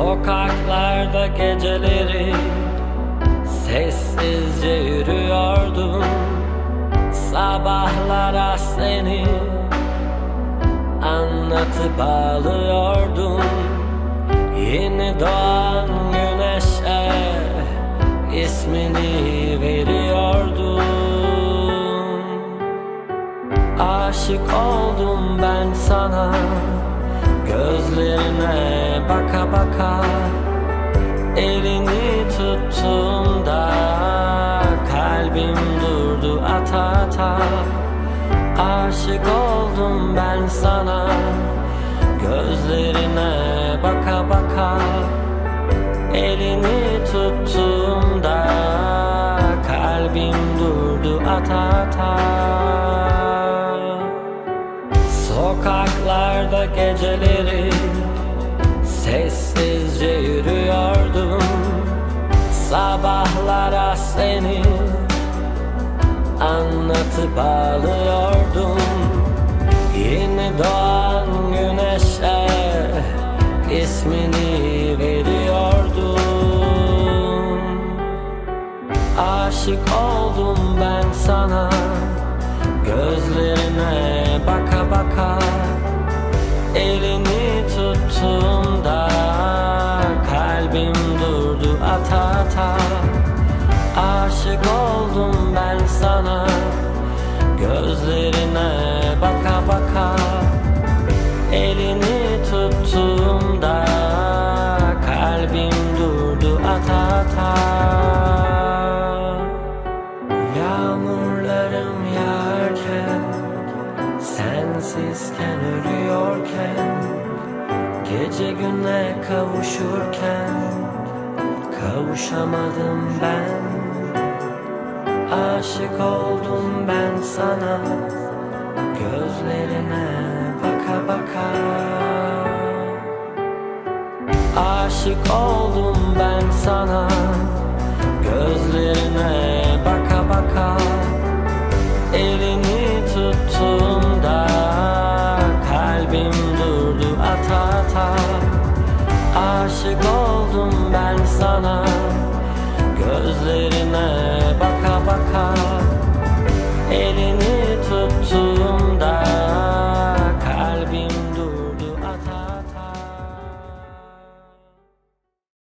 Sokaklarda geceleri Sessizce yürüyordum. Sabahlara seni Anlatıp ağlıyordum Yeni doğan güneşe ismini veriyordum. Aşık oldum ben sana Gözlerine baka baka Elini tuttuğumda Kalbim durdu ata ata. Aşık oldum ben sana Gözlerine baka baka Elini tuttuğumda Kalbim durdu ata ata. Sokaklarda geceleri Sessizce yürüyordum Sabahlara seni. Anlatıp ağlıyordum Yeni doğan güneşe ismini veriyordum. Aşık oldum ben sana Gözlerine baka baka Aşık oldum ben sana. Gözlerine baka baka Elini tuttuğumda Kalbim durdu ata ata. Yağmurlarım yağarken Sensizken ölüyorken Gece güne kavuşurken Kavuşamadım ben Aşık oldum ben sana. Gözlerine baka baka. Aşık oldum ben sana. Gözlerine baka baka. Elini tuttuğumda Kalbim durdu ata ata. Aşık oldum ben sana